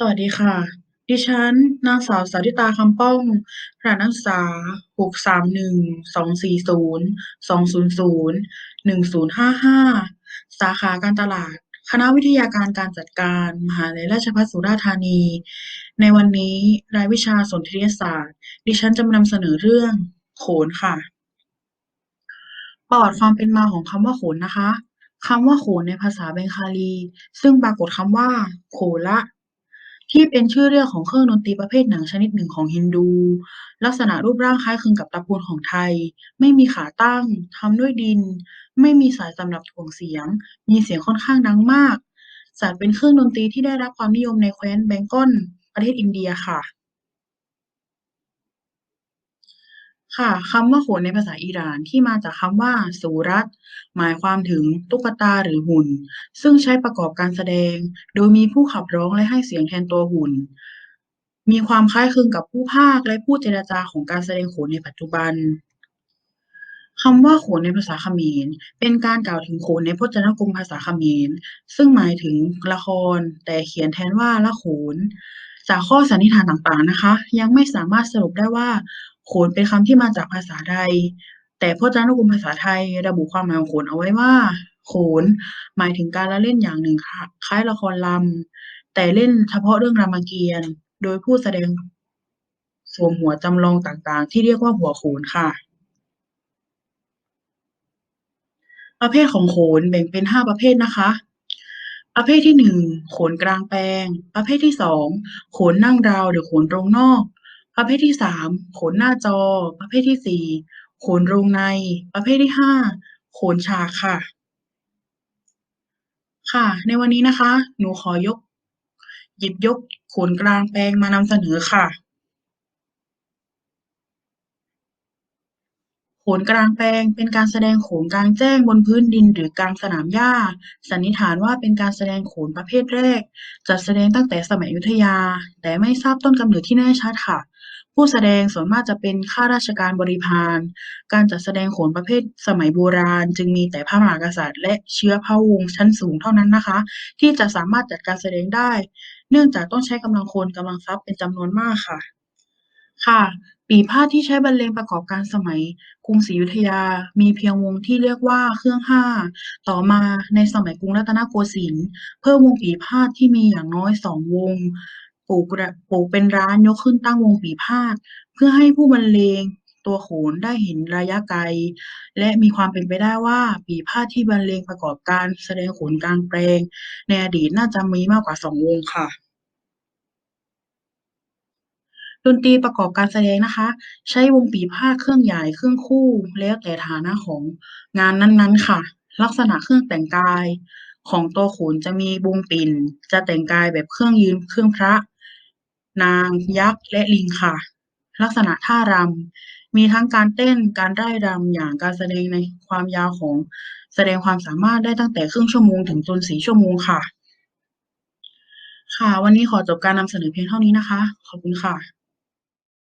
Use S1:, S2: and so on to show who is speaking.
S1: สวัสดีค่ะ ดิฉัน นางสาวสาธิตาคำป้องรหัสนักศึกษาหกสามหนึ่งสองสี่ศูนย์สองศูนย์ศูนย์หนึ่งศูนย์ห้าห้าสาขาการตลาด คณะวิทยาการการจัดการ มหาวิทยาลัยราชภัฏสุราษฎร์ธานี ในวันนี้รายวิชาสนธิเทศศาสตร์ ดิฉันจะมานำเสนอเรื่องโขนค่ะ ประวัติความเป็นมาของคำว่าโขนนะคะคำว่าโขนในภาษาเบงคาลี ซึ่งปรากฏคำว่า โขละ ที่เป็นชื่อเรียกของเครื่องดนตรีประเภทหนังชนิดหนึ่งของฮินดู ลักษณะรูปร่างคล้ายคลึงกับตะปูนของไทย ไม่มีขาตั้ง ทำด้วยดิน ไม่มีสายสำหรับถ่วงเสียง มีเสียงค่อนข้างดังมาก จัดเป็นเครื่องดนตรีที่ได้รับความนิยมในแคว้นแบงกอน ประเทศอินเดียค่ะ ค่ะคำว่าโขนในภาษาอิหร่านที่มาจากคำว่าสูรัตหมายความถึงตุ๊กตาหรือหุ่น ซึ่งใช้ประกอบการแสดง โดยมีผู้ขับร้องและให้เสียงแทนตัวหุ่น มีความคล้ายคลึงกับผู้พากย์และผู้เจรจาของการแสดงโขนในปัจจุบันคำว่าโขนในภาษาเขมร เป็นการกล่าวถึงโขนในพจนานุกรมภาษาเขมร ซึ่งหมายถึงละคร แต่เขียนแทนว่าละโขน จากข้อสันนิษฐานต่างๆนะคะ ยังไม่สามารถสรุปได้ว่าโขนเป็นคำที่มาจากภาษาใด แต่พจนานุกรมภาษาไทยระบุความหมายของโขนเอาไว้ว่า โขน หมายถึงการละเล่นอย่างหนึ่งค่ะคล้ายละครลำแต่เล่นเฉพาะเรื่องรามเกียรติ์โดยผู้แสดงสวมหัวจำลองต่างๆ ที่เรียกว่าหัวโขนค่ะ ประเภทของโขนแบ่งเป็นห้าประเภทนะคะ ประเภทที่หนึ่งโขนกลางแปลง ประเภทที่สองโขนนั่งราวหรือโขนตรงนอก ประเภทที่สามโขนหน้าจอ ประเภทที่สี่โขนโรงใน ประเภทที่ห้าโขนฉากค่ะ ค่ะ ในวันนี้นะคะ หนูขอยก หยิบยกโขนกลางแปลงมานำเสนอค่ะ โขนกลางแปลง เป็นการแสดงโขนกลางแจ้งบนพื้นดินหรือกลางสนามหญ้า สันนิษฐานว่าเป็นการแสดงโขนประเภทแรก จัดแสดงตั้งแต่สมัยอยุธยา แต่ไม่ทราบต้นกำเนิดที่แน่ชัดค่ะ ผู้แสดงส่วนมากจะเป็นข้าราชการบริพาร การจัดแสดงโขนประเภทสมัยโบราณ จึงมีแต่พระมหากษัตริย์ และเชื้อพระวงศ์ชั้นสูงเท่านั้นนะคะ ที่จะสามารถจัดการแสดงได้ เนื่องจากต้องใช้กำลังคนกำลังทรัพย์เป็นจำนวนมากค่ะ ค่ะ ปีพาทย์ที่ใช้บรรเลงประกอบการสมัยกรุงศรีอยุธยา มีเพียงวงที่เรียกว่าเครื่องห้า ต่อมาในสมัยกรุงรัตนโกสินทร์เพิ่มวงปีพาทย์ที่มีอย่างน้อยสองวงปลูกปลูกเป็นร้านยกขึ้นตั้งวงปีพาทย์เพื่อให้ผู้บรรเลงตัวโขนได้เห็นระยะไกล และมีความเป็นไปได้ว่าปีพาทย์ที่บรรเลงประกอบการแสดงโขนกลางแปลง ในอดีตน่าจะมีมากกว่าสองวงค่ะ ดนตรีประกอบการแสดงนะคะ ใช้วงปี่พาทย์เครื่องใหญ่เครื่องคู่ แล้วแต่ฐานะของงานนั้นๆค่ะ ลักษณะเครื่องแต่งกายของตัวโขนจะมีวงปิ่น จะแต่งกายแบบเครื่องยืนเครื่องพระ นางยักษ์และลิงค่ะ ลักษณะท่ารำมีทั้งการเต้นการร่ายรำอย่างการแสดงในความยาวของแสดงความสามารถได้ตั้งแต่ครึ่งชั่วโมงถึงจนสี่ชั่วโมงค่ะ ค่ะ วันนี้ขอจบการนำเสนอเพียงเท่านี้นะคะ ขอบคุณค่ะ